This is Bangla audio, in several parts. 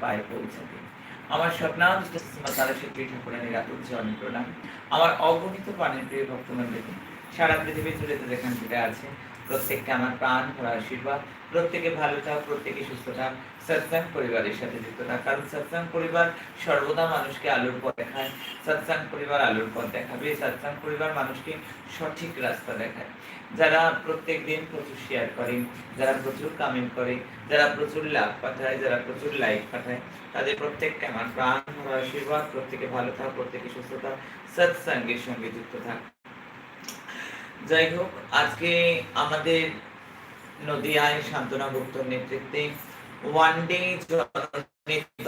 পায়ে আমার স্বপ্নাম তারা প্রণাম। আমার অগণিত প্রাণের প্রিয় ভক্তমন্ডলী সারা পৃথিবী জুড়ে যেখান থেকে আছে। প্রত্যেককে আমার প্রাণ ভরা আশীর্বাদ। প্রত্যেকে ভালো থাক, প্রত্যেকে সুস্থ থাক। সৎসাং পরিবারের সাথে যুক্ত থাক। কারণ সৎসাং পরিবার সর্বদা মানুষকে আলোর পথ দেখায়। সৎসাং পরিবার আলোর পথ দেখাবে। সৎসাং পরিবার মানুষকে সঠিক রাস্তা দেখায়। যারা প্রত্যেক দিন প্রচুর শেয়ার করে, যারা প্রচুর কমেন্ট করে, যারা প্রচুর লাভ পাঠায়, যারা প্রচুর লাইক পাঠায়, তাদের প্রত্যেককে আমার প্রাণ ভরা আশীর্বাদ। প্রত্যেকে ভালো থাক, প্রত্যেকে সুস্থ থাক। সৎসঙ্গের সঙ্গে যুক্ত থাক। যাই হোক, আজকে আমাদের নদিয়ায় শান্তনা গুপ্তর নেতৃত্বে ওয়ান ডে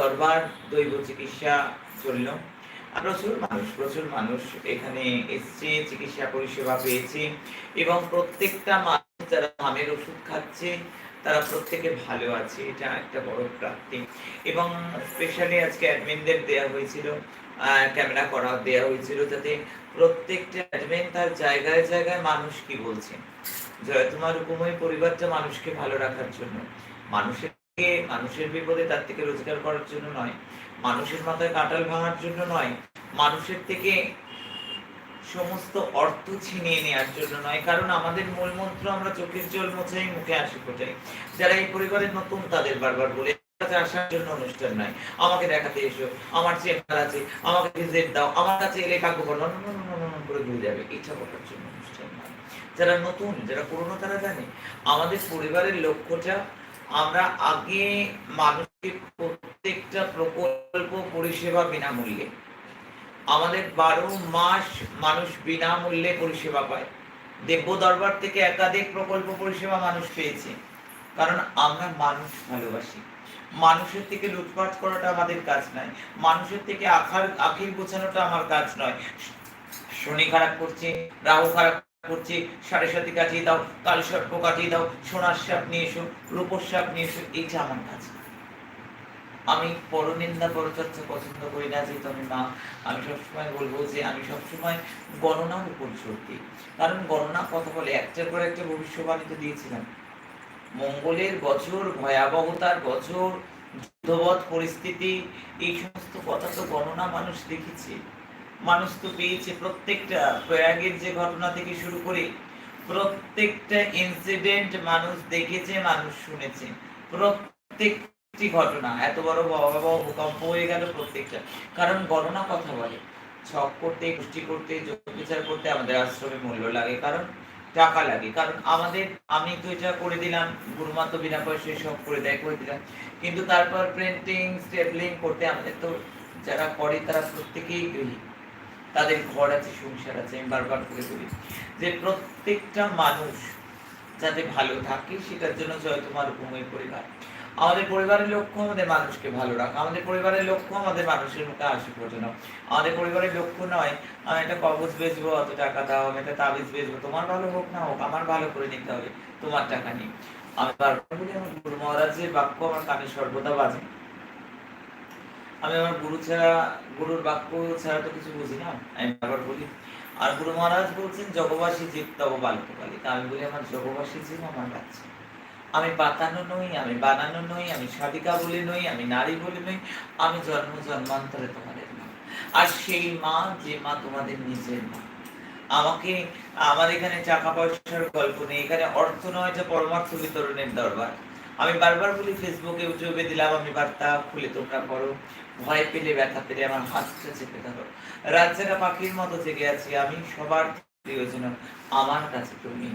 দরবার দৈব চিকিৎসা চলল। প্রচুর মানুষ প্রচুর মানুষ এখানে এসছে, চিকিৎসা পরিষেবা পেয়েছে এবং প্রত্যেকটা মানুষ যারা হামের ওষুধ খাচ্ছে, তারা প্রত্যেকে ভালো আছে, এটা একটা বড় প্রাপ্তি। এবং স্পেশালি আজকে অ্যাডমিনদের দেওয়া হয়েছিল ক্যামেরা করা দেওয়া হয়েছিল যাতে প্রত্যেকটা অ্যাডমিন তার জায়গায় জায়গায় মানুষ কি বলছে? জয় তোমার রূপময় পরিবারটা মানুষকে ভালো রাখার জন্য। মানুষের মানুষের বিপদে তার থেকে রোজগার করার জন্য নয়। মানুষের মাথায় কাটাল ভাঙার জন্য নয়। মানুষের থেকে সমস্ত অর্থ ছিনিয়ে নেওয়ার জন্য নয়। কারণ আমাদের মূল মন্ত্র আমরা চোখের জল মোছাই, মুখে হাসি ফোটাই। যারা এই পরিবারের নতুন তাদের বারবার বলে কাছে আসার জন্য অনুষ্ঠান নয় আমাকে দেখাতে এসো, আমার চেম্বার আছে, আমাকে ভিজিট দাও, আমার কাছে করে যাবে করার জন্য অনুষ্ঠান নয় যারা নতুন, যারা পুরনো, তারা জানে, আমাদের পরিবারের লক্ষ্যটা আমরা আগে মানুষের প্রত্যেকটা প্রকল্প পরিষেবা বিনামূল্যে, আমাদের বারো মাস মানুষ বিনামূল্যে পরিষেবা পায়। দেব্য দরবার থেকে একাধিক প্রকল্প পরিষেবা মানুষ পেয়েছে, কারণ আমরা মানুষ ভালোবাসি। মানুষের থেকে লুটপাট করাটা আমাদের কাজ নয় মানুষের থেকে আখার আখির গোছানোটা আমার কাজ নয়। শনি খারাপ করছে, রাহু খারাপ করছে, সাড়ে সাথে কাটিয়ে দাও, কাল সর্প কাটিয়ে দাও, সোনার সাপ নিয়ে এসো, রূপর সাপ নিয়ে এসো, এইটা আমার কাজ আমি পরনিন্দা পরচর্চা পছন্দ করি না, যেহেতু আমি মা। আমি সবসময় বলব যে আমি সবসময় গণনার উপর দিই। কারণ গণনা কথা বলে একটার পর একটা ভবিষ্যবাণী তো দিয়েছিলাম। মঙ্গলের বছর ভয়াবহতার বছর যুদ্ধবধ পরিস্থিতি, এই সমস্ত কথা তো গণনা মানুষ দেখেছে। মানুষ তো পেয়েছে প্রত্যেকটা প্রয়াগের যে ঘটনা থেকে শুরু করে, প্রত্যেকটা ইনসিডেন্ট মানুষ দেখেছে, মানুষ শুনেছে। প্রত্যেকটি ঘটনা, এত বড় ভয়াবহ ভূকম্প হয়ে গেল প্রত্যেকটা। কারণ গণনা কথা বলে। ছক করতে, গোষ্ঠী করতে যোগ বিচার করতে আমাদের আশ্রমে মূল্য লাগে। কারণ টাকা লাগে। কারণ আমাদের, আমি তো এটা করে দিলাম গুরুমা তো বিনা পয়সায় সব করে দেয়, করে দিলাম। কিন্তু তারপর প্রিন্টিং স্টেপলিং করতে আমাদের তো যারা করে, তারা প্রত্যেকেই গৃহী তাদের ঘর আছে, সংসার আছে, আমি বারবার করে বলি যে প্রত্যেকটা মানুষ যাতে ভালো থাকে, সেটার জন্য জয় তোমার উপময় পরিবার। আমাদের পরিবারের লক্ষ্য আমাদের মানুষকে ভালো রাখা, আমাদের পরিবারের লক্ষ্য আমাদের মানুষের মুখে হাসি ফোটানো। আমাদের পরিবারের লক্ষ্য নয়, আমি একটা কবজ বেচবো, অত টাকা দাও, আমি একটা তাবিজ বেচবো, তোমার ভালো হোক না হোক, আমার ভালো করে নিতে হবে, তোমার টাকা নেই। আমি বারবার বলি, আমার গুরু মহারাজের বাক্য আমার কানে সর্বদা বাজে। আমি আমার গুরু ছাড়া, গুরুর বাক্য ছাড়া তো কিছু বুঝি না, আমি বারবার বলি। আর গুরু মহারাজ বলছেন, জগবাসী জীব, তব বালক বালিকা। আমি বলি, আমার জগবাসী জীব, আমার বাচ্চা। আমি পাতানো নই, আমি বানানো নই, আমি সাধিকা বলে নই, আমি নারী বলে নই, আমি জন্ম জন্মান্তরে তোমাদের মা। আর সেই মা, যে মা তোমাদের নিজের মা। আমাকে, আমার এখানে টাকা পয়সার গল্প নেই, এখানে অর্থ নয় যে পরমার্থ বিতরণের দরবার। আমি বারবার বলি, ফেসবুকে ইউটিউবে দিলাম, আমি বার্তা খুলে তোমরা করো ভয় পেলে, ব্যথা পেলে, আমার হাতটা চেপে ধরো। রাজ্জাকা পাখির মতো জেগে আছি, আমি সবার প্রিয়জন, আমার কাছে তুমি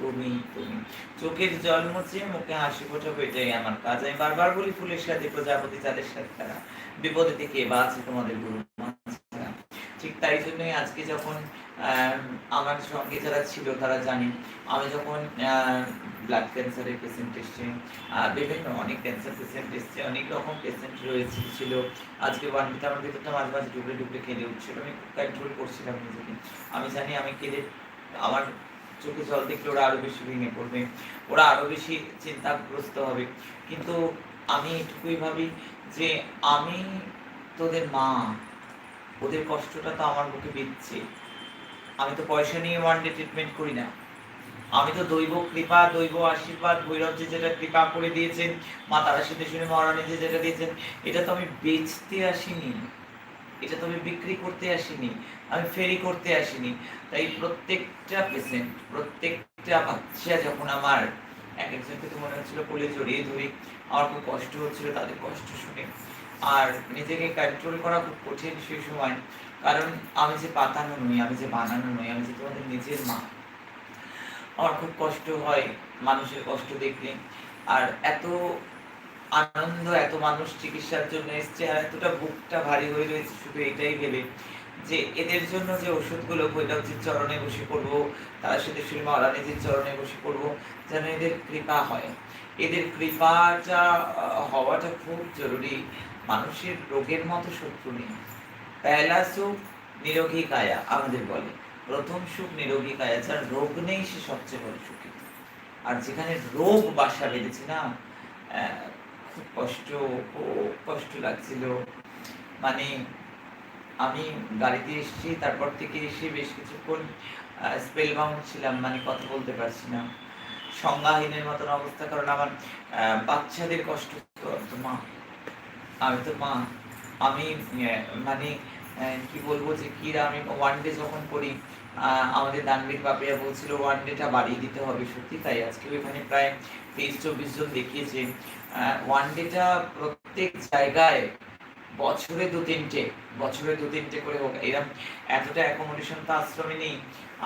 তুমি তুমি চোখের জল মুছে মুখে হাসি ফোটাবো এটাই আমার কাজ। আমি বারবার বলি, ফুলের সাথে প্রজাপতি যাদের সাথে তারা বিপদে থেকে বা আছে তোমাদের গুরু ঠিক তাই জন্যই আজকে যখন আমার সঙ্গে যারা ছিল, তারা জানে, আমি যখন ব্লাড ক্যান্সারের পেশেন্ট এসছে বিভিন্ন অনেক ক্যান্সার পেশেন্ট এসছে, অনেক রকম পেশেন্ট রয়েছে, ছিল। আজকে ওয়ান ভিতরে আমার ভিতরটা মাঝে মাঝে ডুবলে ডুবলে কেঁদে উঠছিল। আমি কন্ট্রোল করছিলাম নিজেকে। আমি জানি আমি কেঁদে, আমার চোখে জল দেখলে ওরা আরও বেশি ভেঙে পড়বে, ওরা আরও বেশি চিন্তাগ্রস্ত হবে। কিন্তু আমি এটুকুই ভাবি যে আমি তোদের মা, ওদের কষ্টটা তো আমার বুকে বিচ্ছে আমি তো পয়সা নিয়ে ওয়ান ডে ট্রিটমেন্ট করি না। আমি তো দৈব কৃপা, দৈব আশীর্বাদ, ভৈরব যেটা কৃপা করে দিয়েছেন, মা তারা সিদ্ধ শুনে মহারানী যে যেটা দিয়েছেন, এটা তো আমি বেচতে আসিনি। এটা তো আমি বিক্রি করতে আসিনি। আমি ফেরি করতে আসিনি। তাই প্রত্যেকটা পেশেন্ট প্রত্যেকটা বাচ্চা যখন আমার এক একজনকে তো মনে হচ্ছিল কোলে জড়িয়ে ধরি, আমার খুব কষ্ট হচ্ছিল তাদের কষ্ট শুনে। আর নিজেকে কন্ট্রোল করা খুব কঠিন সেই সময়। কারণ আমি যে পাতানো নই, আমি যে বানানো নই, আমি যে তোমাদের নিজের মা। আমার খুব কষ্ট হয় মানুষের কষ্ট দেখলে। আর এত আনন্দ, এত মানুষ চিকিৎসার জন্য এসছে, আর এতটা বুকটা ভারী হয়ে রয়েছে, শুধু এটাই ভেবে। যে এদের জন্য যে ওষুধগুলো ভৈরবজির চরণে বসে পড়ব, তার সাথে শ্রী মহারানীজির চরণে বসে পড়ব, যেন এদের কৃপা হয়। এদের কৃপাটা হওয়াটা খুব জরুরি। মানুষের রোগের মতো শত্রু নেই। পেলা সুখ, নিরোগী কায়া, আমাদের বলে। প্রথম সুখ, নিরোগী কায়া, যার রোগ নেই, সে সবচেয়ে বড় সুখী। আর যেখানে রোগ বাসা বেঁধেছে না খুব কষ্ট কষ্ট লাগছিল। মানে আমি গাড়িতে এসেছি, তারপর থেকে এসে বেশ কিছুক্ষণ স্পেল বাউন্ড ছিলাম মানে কথা বলতে পারছি না। সংজ্ঞাহীনের মতন অবস্থা, কারণ আমার বাচ্চাদের কষ্ট তো মা। আমি তো মা। আমি মানে কি বলব যে কি আমি ওয়ান ডে যখন করি আমাদের দানবীর বাপিয়া বলছিল ওয়ান ডেটা বাড়িয়ে দিতে হবে। সত্যি তাই, আজকে এখানে প্রায় তেইশ চব্বিশ জন দেখিয়েছে। ওয়ান ডেটা প্রত্যেক জায়গায় বছরে দু তিনটে, বছরে দু তিনটে করে হোক এরকম এতটা অ্যাকোমোডেশন তো আশ্রমে নেই।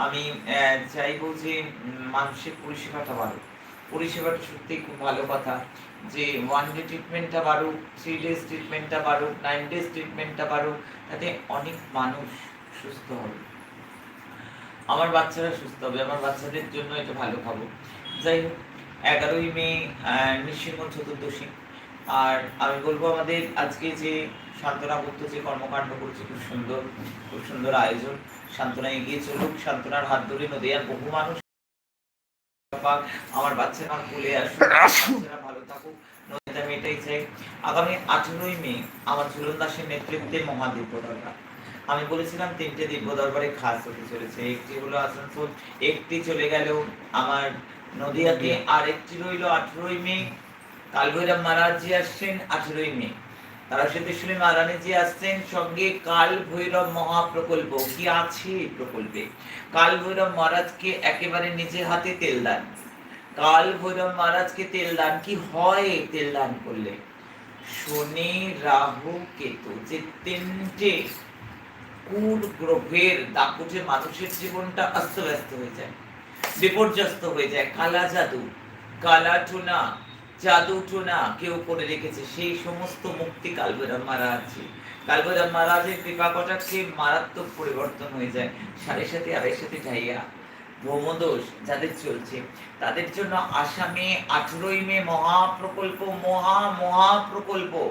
আমি চাইব যে মানুষের পরিষেবাটা বাড়ুক। পরিষেবাটা সত্যিই খুব ভালো কথা। যে ওয়ান ডে ট্রিটমেন্টটা বাড়ুক থ্রি ডেজ ট্রিটমেন্টটা বাড়ুক নাইন ডেজ ট্রিটমেন্টটা বাড়ুক, তাতে অনেক মানুষ সুস্থ হবে। আমার বাচ্চারা সুস্থ হবে। আমার বাচ্চাদের জন্য এটা ভালো খাব যাই হোক, এগারোই মে নৃসিংহ চতুর্দশী। আর আমি বলব আমাদের আজকে যে সান্ত্বনা করতে যে কর্মকাণ্ড করছে খুব সুন্দর খুব সুন্দর আয়োজন। সান্ত্বনা এগিয়ে চলুক সান্ত্বনার হাত ধরে নদীয়ার বহু মানুষ আমার বাচ্চারা আমার কোলে আসুক বাচ্চারা ভালো থাকুক নদীতে আমি এটাই চাই। আগামী আঠেরোই মে আমার ঝুলন দাসের নেতৃত্বে মহাদিব্য দরবার আমি বলেছিলাম তিনটে দিব্য দরবারে খাস হতে চলেছে। একটি হলো আসানসোল একটি চলে গেল আমার নদিয়াতে আর একটি রইল আঠেরোই মে। কালভৈরব মহারাজজি আসছেন আঠেরোই মে। তারা সিদ্ধেশ্বরী মহারানীজি আসছেন সঙ্গে কাল ভৈরব মহাপ্রকল্প। কি আছে এই প্রকল্পে? কাল ভৈরব মহারাজকে একেবারে নিজের হাতে তেল দান। কাল ভৈরব মহারাজকে তেল দান কি হয় তেল দান করলে? শনি রাহু কেতু, যে তিনটে কুর গ্রহের দাপুটে মানুষের জীবনটা অস্তব্যস্ত হয়ে যায়, বিপর্যস্ত হয়ে যায়। কালা জাদু, কালা টুনা জাদু টুনা কেউ করে রেখেছে সেই সমস্ত মুক্তি কালবেরাম আছে কালবেরাম মহারাজের কৃপা কটাক্ষে মারাত্মক পরিবর্তন হয়ে যায়। সাড়ে সাথে, আড়াই সাথে ঢাইয়া। ভ্রমদোষ যাদের চলছে, তাদের জন্য আসামে আঠেরোই মে মহাপ্রকল্প, মহা মহাপ্রকল্প।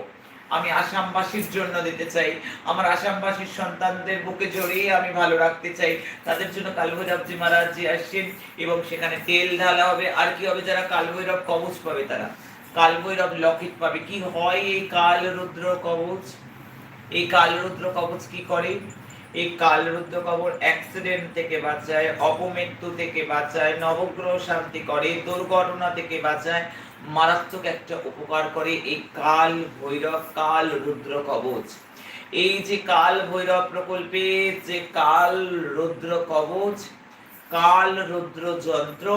আমি আসামবাসীর জন্য দিতে চাই। আমার আসামবাসীর সন্তানদের বুকে জড়িয়ে আমি ভালো রাখতে চাই। তাদের জন্য কালভৈরবজি মহারাজজি আসছেন এবং সেখানে তেল ঢালা হবে। আর কি হবে যারা কালভৈরব কবচ পাবে তারা? কালভৈরব লকেট পাবে। কি হয় এই কাল রুদ্র কবচ? এই কাল রুদ্র কবচ কি করে? এই কাল রুদ্র কবর অ্যাক্সিডেন্ট থেকে বাঁচায়, অপমৃত্যু থেকে বাঁচায়, নবগ্রহ শান্তি করে, দুর্ঘটনা থেকে বাঁচায়। মারাত্মক একটা উপকার করে এই কাল ভৈরব, কাল রুদ্র কবচ। এই যে কাল ভৈরব প্রকল্পে যে কাল রুদ্র কবচ, কাল রুদ্র যন্ত্র,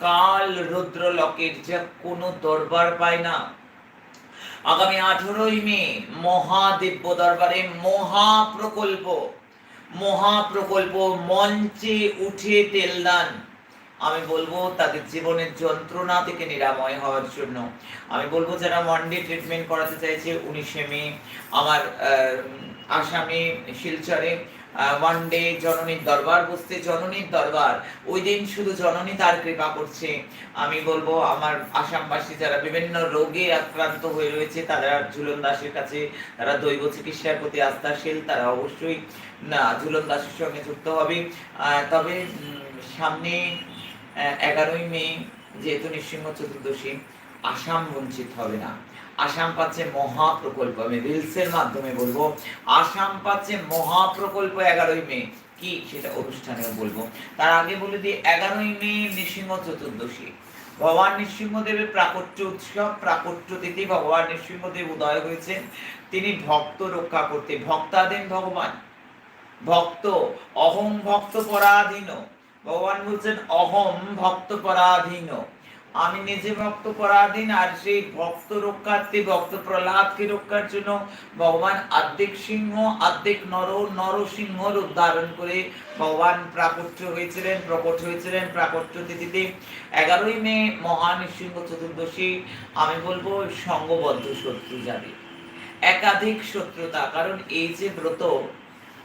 কাল রুদ্র লকেট যা কোনো দরবার পায় না। আগামী আঠেরোই মে মহাদিব্য দরবারে মহা প্রকল্প মহা প্রকল্প মঞ্চে উঠে তেলদান আমি বলব তাদের জীবনের যন্ত্রণা থেকে নিরাময় হওয়ার জন্য। আমি বলব যারা ওয়ান ডে ট্রিটমেন্ট করাতে চাইছে, উনিশে মে, আমার আসামে, শিলচরে ওয়ান ডে জননীর দরবার বসতে জননীর দরবার। ওই দিন শুধু জননী তার কৃপা করছে। আমি বলব আমার আসামবাসী যারা বিভিন্ন রোগে আক্রান্ত হয়ে রয়েছে, তারা ঝুলন দাসের কাছে, তারা দৈব চিকিৎসার প্রতি আস্থাশীল, তারা অবশ্যই, না, ঝুলন দাসের সঙ্গে যুক্ত হবে। তবে সামনে এগারোই মে যেহেতু নৃসিংহ চতুর্দশী, আসাম বঞ্চিত হবে না। আসাম পাচ্ছে মহা প্রকল্প আমি রিলসের মাধ্যমে বলব, আসাম পাচ্ছে মহা প্রকল্প এগারোই মে। কি? সেটা অনুষ্ঠানেও বলব। তার আগে বলে দিই, এগারোই মে নৃসিংহ চতুর্দশী। ভগবান নৃসিংহদেবের প্রাকট্য উৎসব, প্রাকট্য তিথি, ভগবান নৃসিংহদেব উদয় হয়েছেন। তিনি ভক্ত রক্ষা করতে ভক্তাধীন ভগবান। ভক্ত, অহং ভক্ত পরাধীন। ভগবান বলছেন, অহম ভক্ত পরাধীন আমি নিজে ভক্ত পরাধীন আর সেই ভক্ত রক্ষার্থে, ভক্ত প্রহ্লাদকে রক্ষার জন্য ভগবান আর্ধেক সিংহ, আর্ধেক নর নরসিংহ রূপ ধারণ করে ভগবান প্রাকট্য হয়েছিলেন, প্রকট হয়েছিলেন প্রাকট্য তিথিতে। এগারোই মে, মহান সিংহ চতুর্দশী। আমি বলব, সঙ্গবদ্ধ শত্রু যাবে। একাধিক শত্রুতা, কারণ এই যে ব্রত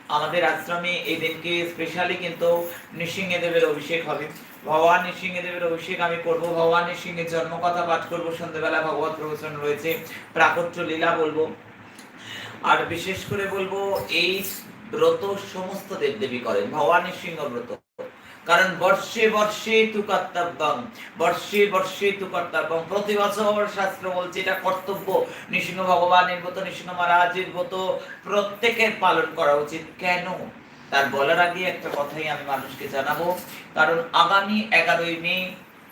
আমাদের আশ্রমে এই দিনকে স্পেশালি কিন্তু নৃসিংহ দেবের অভিষেক হবে। ভগবান নৃসিংহ দেবের অভিষেক আমি করব। ভগবান নৃসিংহের জন্মকথা পাঠ করব। সন্ধ্যেবেলা ভগবত প্রবচন রয়েছে। প্রাকট্য লীলা বলব। আর বিশেষ করে বলব, এই ব্রত সমস্ত দেবদেবী করেন। ভগবান নৃসিংহ ব্রত। কারণ বর্ষে বর্ষে তু কর্তব্যম, বর্ষে বর্ষে তু কর্তব্যম। প্রতি বছর শাস্ত্র বলছে এটা কর্তব্য। নৃসিংহ ভগবানের মতো নৃসিংহ মহারাজের মতো প্রত্যেকের পালন করা উচিত। কেন? তার বলার আগে একটা কথাই আমি মানুষকে জানাব। কারণ আগামী এগারোই মে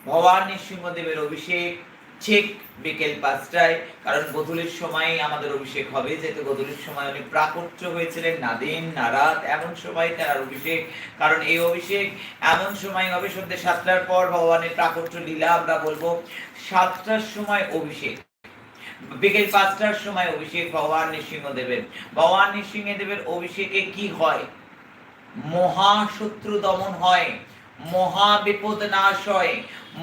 ভবানী সিংহদেবের অভিষেক ঠিক বিকেল পাঁচটায়, কারণ গধূলির সময় আমাদের অভিষেক হবে, যেহেতু গধূলির সময় উনি প্রাকট্য হয়েছিলেন, না দিন, না রাত, এমন সময় তার অভিষেক। কারণ এই অভিষেক এমন সময় হবে, সন্ধ্যে সাতটার পর ভগবানের প্রাকট্য লীলা আমরা বলব, সাতটার সময় অভিষেক। বিকেল পাঁচটার সময় অভিষেক ভগবান নৃসিংহ দেবের ভগবান নৃসিংহ দেবের অভিষেকে কি হয়? মহাশত্রু দমন হয় মহা বিপদ নাশ হয়।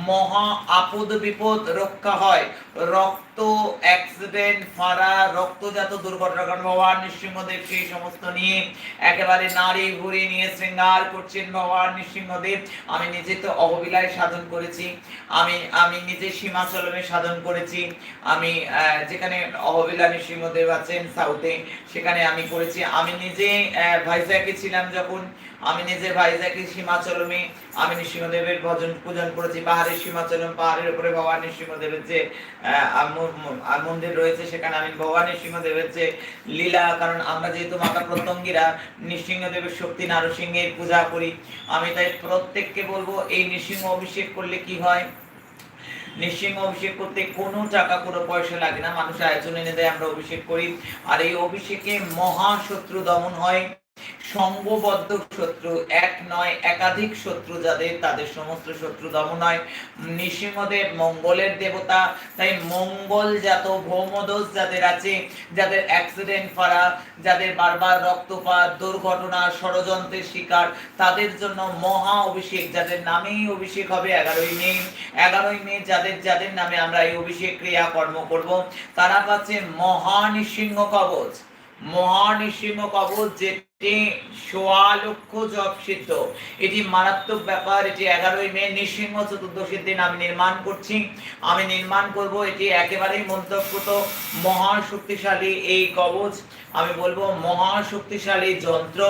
মহা আপদ বিপদ রক্ষা হয়। রক্ত অ্যাক্সিডেন্ট ফাড়া রক্তজাত দুর্ঘটনা কারণ ভগবান নৃসিংহদেব সেই সমস্ত নিয়ে একেবারে নারী ঘুরে নিয়ে শৃঙ্গার করছেন ভগবান নৃসিংহদেব। আমি নিজে তো অববিলায় সাধন করেছি। আমি আমি নিজে সীমাচলমে সাধন করেছি। আমি যেখানে অববিলা নৃসিংহদেব আছেন সাউথে সেখানে আমি করেছি। আমি নিজে ভাইজাকে ছিলাম যখন। আমি নিজে ভাইজাকে সীমাচলমে আমি নৃসিংহদেবের ভজন পূজন করেছি। পাহাড়ের সীমাচলম পাহাড়ের উপরে ভগবান নৃসিংহদেবের যে আম- মন্দির রয়েছে, সেখানে আমি ভগবান নৃসিংহদেবের যে লীলা, কারণ আমরা যেহেতু মাতা প্রত্যঙ্গীরা নৃসিংহদেবের শক্তি, নারসিংহের পূজা করি। আমি তাই প্রত্যেককে বলব, এই নৃসিংহ অভিষেক করলে কি হয়? নৃসিংহ অভিষেক করতে কোনো টাকা, কোনো পয়সা লাগে না। মানুষ আয়োজন এনে দেয়, আমরা অভিষেক করি। আর এই অভিষেকে মহা শত্রু দমন হয়। সঙ্গবদ্ধ শত্রু, এক নয় একাধিক শত্রু যাদের তাদের সমস্ত শত্রু দমন হয়। নৃসিংহদেব মঙ্গলের দেবতা, তাই মঙ্গল জাত, ভৌমদোষ যাদের আছে, যাদের অ্যাক্সিডেন্ট করা যাদের বারবার রক্তপাত, দুর্ঘটনা, ষড়যন্ত্রের শিকার, তাদের জন্য মহা অভিষেক, যাদের নামেই অভিষেক হবে এগারোই মে। এগারোই মে যাদের যাদের নামে আমরা এই অভিষেক ক্রিয়া কর্ম করব, তারা পাচ্ছে মহা নৃসিংহ কবচ। মহা নৃসিংহ কবচ যেটি সোয়া লক্ষ জপ সিদ্ধ। এটি মারাত্মক ব্যাপার, এটি এগারোই মে নৃসিংহ চতুর্দশীর দিন আমি নির্মাণ করছি। আমি নির্মাণ করব, এটি একেবারেই মন্তব্যত মহান শক্তিশালী এই কবচ। আমি বলব মহা শক্তিশালী যন্ত্র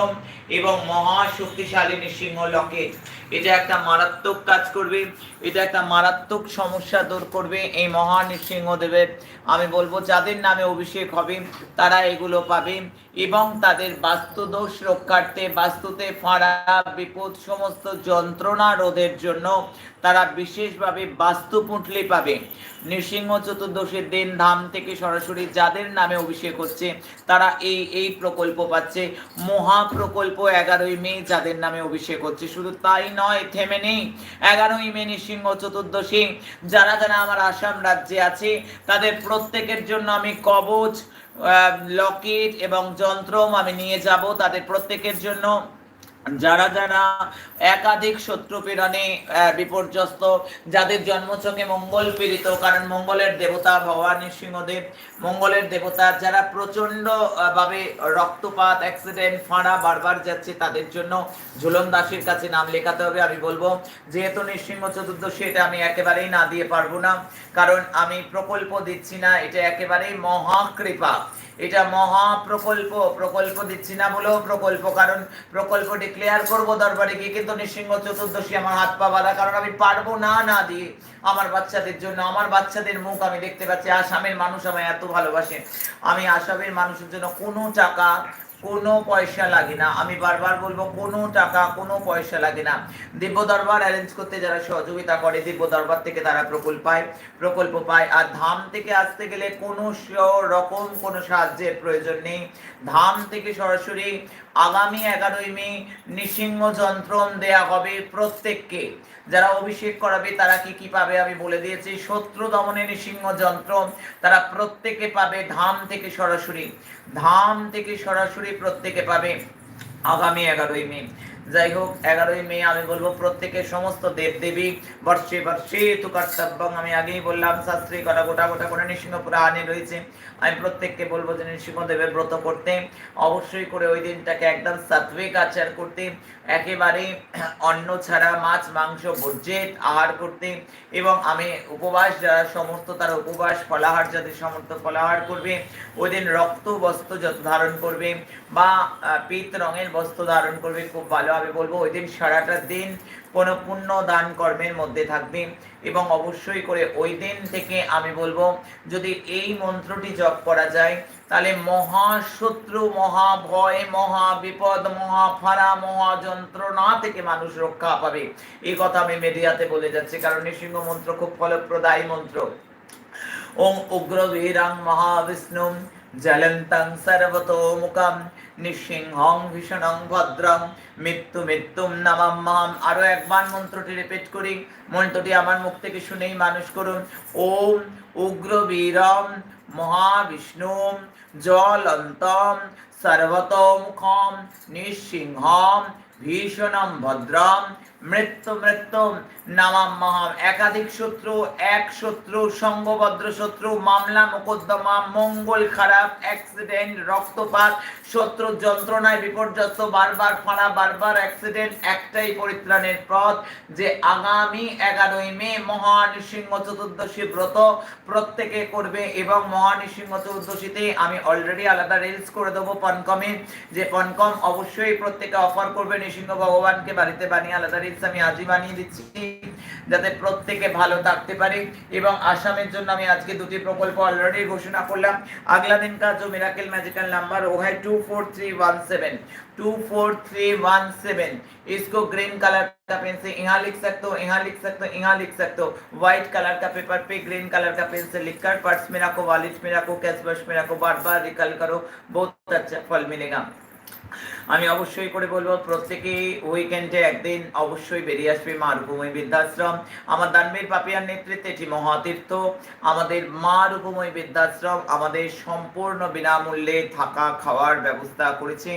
এবং মহা শক্তিশালী নৃসিংহ লকেট। এটা একটা মারাত্মক কাজ করবে, এটা একটা মারাত্মক সমস্যা দূর করবে এই মহা নৃসিংহদেবের। আমি বলব যাদের নামে অভিষেক হবে, তারা এগুলো পাবে এবং তাদের বাস্তুদোষ রক্ষার্থে, বাস্তুতে ফাঁড়া, বিপদ সমস্ত যন্ত্রণা রোধের জন্য তারা বিশেষভাবে বাস্তু পুঁটলি পাবে। নৃসিংহ চতুর্দশীর দিন ধাম থেকে সরাসরি যাদের নামে অভিষেক হচ্ছে, তারা এই এই প্রকল্প পাচ্ছে। মহা প্রকল্প এগারোই মে যাদের নামে অভিষেক হচ্ছে। শুধু তাই নয়, থেমে নেই। এগারোই মে নৃসিংহ চতুর্দশী। যারা যারা আমার আসাম রাজ্যে আছে, তাদের প্রত্যেকের জন্য আমি কবচ লকেট এবং যন্ত্র আমি নিয়ে যাব। তাদের প্রত্যেকের জন্য যারা যারা একাধিক শত্রু পীড়নে বিপর্যস্ত, যাদের জন্মচকে মঙ্গল পীড়িত, কারণ মঙ্গলের দেবতা ভগবান নৃসিংহদেব মঙ্গলের দেবতা যারা প্রচণ্ড ভাবে রক্তপাত অ্যাক্সিডেন্ট ফাঁড়া বারবার যাচ্ছে, তাদের জন্য ঝুলন দাসের কাছে নাম লেখাতে হবে। আমি বলব, যেহেতু নৃসিংহ চতুর্দশী, এটা আমি একেবারেই না দিয়ে পারব না, কারণ আমি প্রকল্প দিচ্ছি না, এটা একেবারেই মহাকৃপা। এটা মহা প্রকল্প প্রকল্প দিচ্ছি না বলেও প্রকল্প, কারণ প্রকল্প ডিক্লেয়ার করব দরবারে গিয়ে, কিন্তু নৃসিংহ চতুর্দশী আমার হাত পা বাঁধা, কারণ আমি পারব না না দিয়ে আমার বাচ্চাদের জন্য, আমার বাচ্চাদের মুখ আমি দেখতে পাচ্ছি, আসামের মানুষ আমায় এত ভালোবাসে। আমি আসামের মানুষের জন্য কোনো টাকা কোনো পয়সা লাগে না। আমি বারবার বলব, কোনো টাকা, কোনো পয়সা লাগে না। দিব্য দরবার অ্যারেঞ্জ করতে যারা সহযোগিতা করে, দিব্য দরবার থেকে তারা প্রকল্প পায় প্রকল্প পায়। আর ধাম থেকে আসতে গেলে কোনো রকম কোনো সাহায্যের প্রয়োজন নেই। ধাম থেকে সরাসরি আগামী এগারোই মে নৃসিংহ যন্ত্রণ দেয়া হবে প্রত্যেককে। যারা অভিষেক করাবে, তারা কি কি পাবে আমি বলে দিয়েছি। শত্রু দমনে নৃসিংহ যন্ত্র, তারা প্রত্যেকে পাবে ধাম থেকে সরাসরি। ধাম থেকে সরাসরি প্রত্যেকে পাবে আগামী এগারোই মে। যাই হোক, এগারোই মে আমি বলব প্রত্যেকের সমস্ত দেব দেবী বর্ষে বর্ষে তু কর্তব্যং আমি আগেই বললাম, শাস্ত্রী কটা গোটা গোটা করে নৃসিংহ পুরাণে রয়েছে। আমি প্রত্যেককে বলব যে নৃসিংহদেবের ব্রত করতে, অবশ্যই করে ওই দিনটাকে একদম সাত্বিক আচার করতে, একেবারে অন্ন ছাড়া মাছ, মাংস বর্জিত আহার করতে এবং আমি উপবাস, যারা সমস্ত তারা উপবাস, ফলাহার যাদের সমর্থ ফলাহার করবে, ওই দিন রক্ত বস্ত্র যত ধারণ করবে বা পিত রঙের বস্ত্র ধারণ করবে, খুব ভালো আমি বলব, ওই দিন সারাটা দিন কোনো পুণ্য দান কর্মের মধ্যে থাকবে। এবং অবশ্যই করে ওই দিন থেকে আমি বলব, যদি এই মন্ত্রটি জপ করা যায়, তাহলে মহাশত্রু, মহাভয় মহা বিপদ মহা ফারা মহা যন্ত্রণা থেকে মানুষ রক্ষা পাবে। এই কথা আমি মিডিয়াতে বলে যাচ্ছি, কারণ নৃসিংহ মন্ত্র খুব ফলপ্রদায়ী মন্ত্র। ওম উগ্রবীরাং মহাবিষ্ণু জ্বলন্তং সর্বতোমুখম। নিঃসিংহং ভীষণং ভদ্রং। মৃত্যু মৃত্যুম নামাম্মাম আরও একবার মন্ত্রটি রিপিট করি। মন্ত্রটি আমার মুখ থেকে শুনেই মানুষ করুন। ওম উগ্রবীরম মহাবিষ্ণু জলন্তম সর্বতমুখম নিঃসিংহম ভীষণম ভদ্রম মৃত্যু মৃত্যু, নামাম, মহাম। একাধিক শত্রু, এক শত্রু, সঙ্গভদ্র শত্রু, মামলা, মোকদ্দমা, মঙ্গল খারাপ অ্যাক্সিডেন্ট রক্তপাত, শত্রু যন্ত্রণায় বিপর্যস্ত, বারবার ফাঁড়া, বারবার অ্যাক্সিডেন্ট একটাই পরিত্রাণের পথ যে আগামী এগারোই মে মহানৃসিংহ চতুর্দশী ব্রত প্রত্যেকে করবে এবং মহানৃসিংহ চতুর্দশীতে আমি অলরেডি আলাদা রিলস করে দেবো পনকমে যে পনকম অবশ্যই প্রত্যেকে অফার করবে নৃসিংহ ভগবানকে বাড়িতে বানিয়ে আলাদা রিলস আমি আজই বানিয়ে দিচ্ছি যাতে প্রত্যেকে ভালো থাকতে পারে এবং আসামের জন্য আমি আজকে দুটি প্রকল্প অলরেডি ঘোষণা করলাম আগলা দিন का जो मिराकल मैजिकल नंबर वो है two four three one seven two four three one seven इसको ग्रीन कलर का पेन से यहाँ लिख सकते हो यहाँ लिख सकते हो यहाँ लिख सकते हो व्हाइट कलर का पेपर पे ग्रीन कलर का पेन से लिखकर पर्स में रखो वॉलेट में रखो कैश बस में रखो बार बार रिकल करो बहुत अच्छा फल मिलेगा আমি অবশ্যই করে বলব, প্রত্যেকেই উইকেন্ডে একদিন অবশ্যই বেরিয়ে আসবে মা রূপময় বৃদ্ধাশ্রম। আমার দানবীর পাপিয়ার নেতৃত্বে এটি মহাতীর্থ। আমাদের মা রূপময় বৃদ্ধাশ্রম আমাদের সম্পূর্ণ বিনামূল্যে থাকা, খাওয়ার ব্যবস্থা করেছে।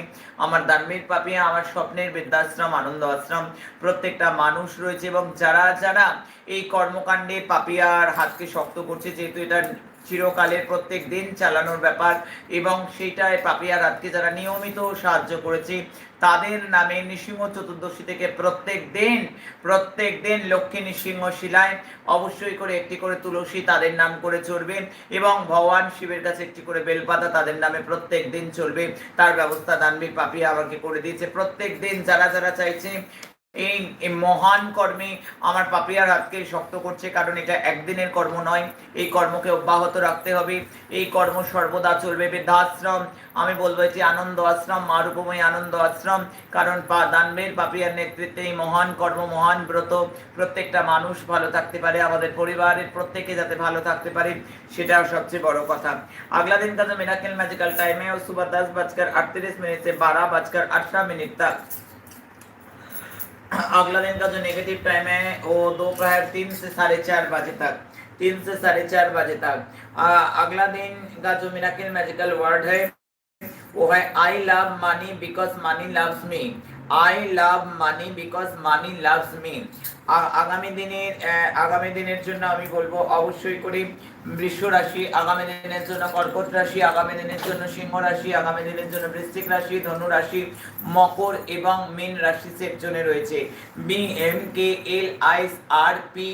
আমার দানবীর পাপিয়া, আমার স্বপ্নের বৃদ্ধাশ্রম, আনন্দ আশ্রম, প্রত্যেকটা মানুষ রয়েছে এবং যারা যারা এই কর্মকাণ্ডে পাপিয়ার হাতকে শক্ত করছে, যেহেতু এটা চিরকালের প্রত্যেক দিন চালানোর ব্যাপার এবং সেইটায় পাপিয়া রাতকে যারা নিয়মিত সাহায্য করেছে, তাদের নামে নৃসিংহ চতুর্দশী থেকে প্রত্যেক দিন প্রত্যেক দিন লক্ষ্মী নৃসিংহ শিলায় অবশ্যই করে একটি করে তুলসী তাদের নাম করে চলবে এবং ভগবান শিবের কাছে একটি করে বেলপাতা তাদের নামে প্রত্যেক দিন চলবে তার ব্যবস্থা দানবীর পাপিয়া আমাকে করে দিয়েছে। প্রত্যেক দিন যারা যারা চাইছে এই মহান কর্মে আমার পাপিয়ার হাতকে শক্ত করছে, কারণ এটা একদিনের কর্ম নয়। এই কর্মকে অব্যাহত রাখতে হবে। এই কর্ম সর্বদা চলবে বৃদ্ধাশ্রম। আমি বলব যে আনন্দ আশ্রম, মারুপময় আনন্দ আশ্রম, কারণ পা, দানবের, পাপিয়ার নেতৃত্বে এই মহান কর্ম, মহান ব্রত প্রত্যেকটা মানুষ ভালো থাকতে পারে, আমাদের পরিবারের প্রত্যেকে যাতে ভালো থাকতে পারে, সেটাও সবচেয়ে বড় কথা। আগলা দিন কাজে মেরাকেল ম্যাজিক্যাল টাইমে সুবাদাস বাজকার আটত্রিশ মিনিটে বারা বাজকার আটটা মিনিট তা अगला दिन का जो नेगेटिव टाइम है, वो दोपहर तीन से साढ़े चार बजे तक, तीन से साढ़े चार बजे तक। अगला दिन का जो मेरा मैजिकल वर्ड है, वो है I love money because money loves me I love money because money loves me আগামী দিনের আগামী দিনের জন্য আমি বলব অবশ্যই করে বৃষ রাশি, আগামী দিনের জন্য কর্কট রাশি, আগামী দিনের জন্য সিংহ রাশি, আগামী দিনের জন্য বৃশ্চিক রাশি, ধনু রাশি, মকর এবং মীন রাশি সেকশনে রয়েছে। B M K L I R P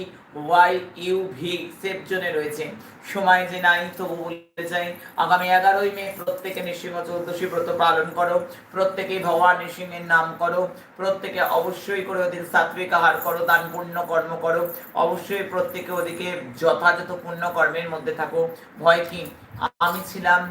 Y U V সেকশনে রয়েছে। সময় যে নাই, তবু বলতে চাই আগামী এগারোই মে প্রত্যেকে নৃসিংহ চৌদ্দশী ব্রত পালন করো, প্রত্যেকে ভগবান নৃসিংহের নাম করো, প্রত্যেকে অবশ্যই করে ওদের সাত্বিক আহার করো, দান পুণ্য কর্ম করো, অবশ্যই প্রত্যেকে ওদিকে যথাযথ পুণ্য কর্মের মধ্যে থাকো। ভয় কি? আমি ছিলাম,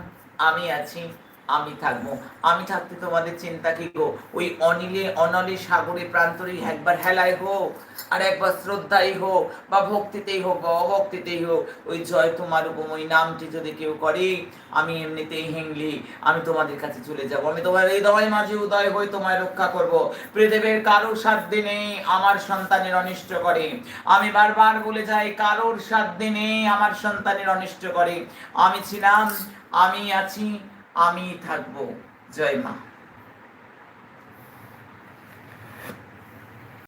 আমি আছি আমি থাকব। আমি থাকতে তোমাদের চিন্তা কি গো? ওই অনিলে, অনলে সাগরে প্রান্তরে একবার হেলায় হোক, আর একবার শ্রদ্ধাই হোক, বা ভক্তিতেই হোক, বা অভক্তিতেই হোক, ওই জয় তোমার উপময় নামটি যদি কেউ করে, আমি এমনিতেই হেংলি, আমি তোমাদের কাছে চলে যাব। আমি তোমার এই দয় মাঝে উদয় হয়ে তোমায় রক্ষা করব। পৃথিবীর কারোর সাত দিনে আমার সন্তানের অনিষ্ট করে। আমি বারবার বলে যাই, কারোর সাত দিনে আমার সন্তানের অনিষ্ট করে। আমি ছিলাম, আমি আছি আমি থাকব। জয় মা।